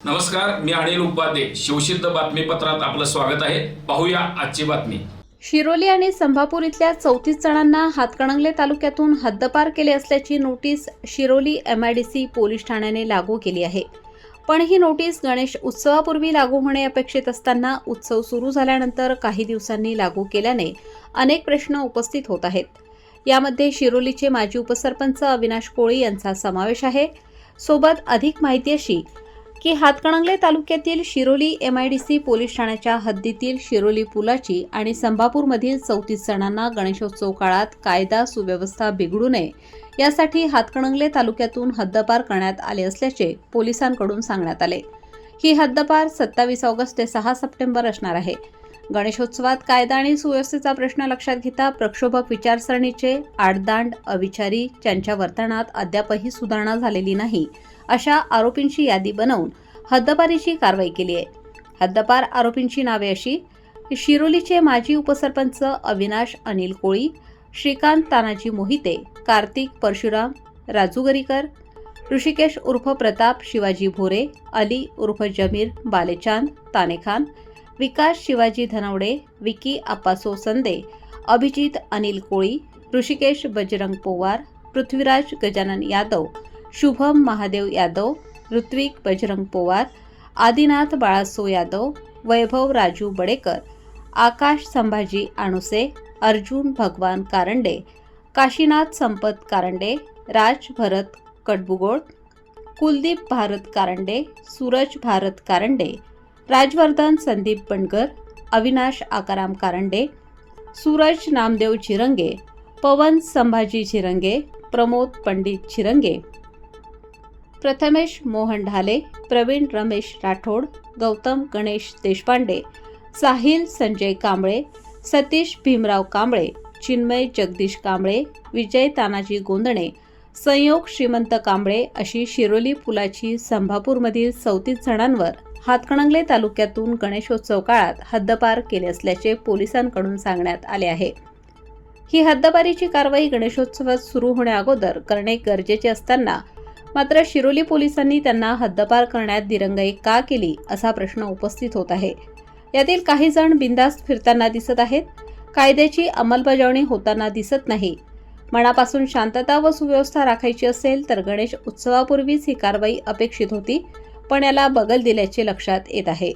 नमस्कार मी अनिल उपाध्ये. शिवसिद्ध बातमीपत्रात आपलं स्वागत आहे. पाहूया आजची बातमी. शिरोली आणि संभापूर इथल्या चौतीस जणांना हातकणंगले तालुक्यातून हद्दपार केले असल्याची नोटीस शिरोली एमआयडीसी पोलीस ठाण्याने लागू केली आहे. पण ही नोटीस गणेश उत्सवापूर्वी लागू होणे अपेक्षित असताना उत्सव सुरू झाल्यानंतर काही दिवसांनी लागू केल्याने अनेक प्रश्न उपस्थित होत आहेत. यामध्ये शिरोलीचे माजी उपसरपंच अविनाश कोळी यांचा समावेश आहे. सोबत अधिक माहिती अशी की हातकणंगले तालुक्यातील Shiroli M I D C police ठाण्याच्या हद्दीतील शिरोली पुलाची आणि संभापूरमधील चौतीस जणांना गणेशोत्सव काळात कायदा सुव्यवस्था बिघडू नये यासाठी हातकणंगले तालुक्यातून हद्दपार करण्यात आले असल्याचे पोलिसांकडून सांगण्यात आले. ही हद्दपार सत्तावीस ऑगस्ट ते सहा सप्टेंबर असणार आहे. गणेशोत्सवात कायदा आणि सुव्यवस्थेचा प्रश्न लक्षात घेता प्रक्षोभक विचारसरणीचे आडदांड अविचारी ज्यांच्या वर्तनात अद्यापही सुधारणा झालेली नाही अशा आरोपींची यादी बनवून हद्दपारीची कारवाई केली आहे. हद्दपार आरोपींची नावे अशी शिरोलीचे माजी उपसरपंच अविनाश अनिल कोळी श्रीकांत तानाजी मोहिते कार्तिक परशुराम राजूगरीकर ऋषिकेश उर्फ प्रताप शिवाजी भोरे अली उर्फ जमीर बालेचांद तानेखान विकास शिवाजी धनवडे विकी आप्पासो संदे अभिजित अनिल कोळी ऋषिकेश बजरंग पोवार पृथ्वीराज गजानन यादव शुभम महादेव यादव ऋत्विक बजरंग पोवार आदिनाथ बाळासो यादव वैभव राजू बडेकर आकाश संभाजी आणुसे अर्जुन भगवान कारंडे काशीनाथ संपत कारंडे राज भरत कडबुगोळ कुलदीप भारत कारंडे सूरज भारत कारंडे राजवर्धन संदीप पणकर अविनाश आकाराम कारंडे सूरज नामदेव चिरंगे पवन संभाजी चिरंगे प्रमोद पंडित चिरंगे प्रथमेश मोहन ढाले प्रवीण रमेश राठोड गौतम गणेश देशपांडे साहिल संजय कांबळे सतीश भीमराव कांबळे चिन्मय जगदीश कांबळे विजय तानाजी गोंदणे संयोग श्रीमंत कांबळे अशी शिरोली पुलाची संभापूरमधील चौतीस जणांवर हातकणंगले तालुक्यातून गणेशोत्सव काळात हद्दपार केले असल्याचे पोलिसांकडून सांगण्यात आले आहे. ही हद्दपारीची कारवाई गणेशोत्सवात सुरू होण्याअगोदर करणे गरजेचे असताना मात्र शिरोली पोलिसांनी त्यांना हद्दपार करण्यात दिरंगाई का केली असा प्रश्न उपस्थित होत आहे. यातील काही जण बिंदास्त फिरताना दिसत आहेत. कायद्याची अंमलबजावणी होताना दिसत नाही. मनापासून शांतता व सुव्यवस्था राखायची असेल तर गणेश उत्सवापूर्वीच ही कारवाई अपेक्षित होती. पण याला बगल दिल्याचे लक्षात येत आहे.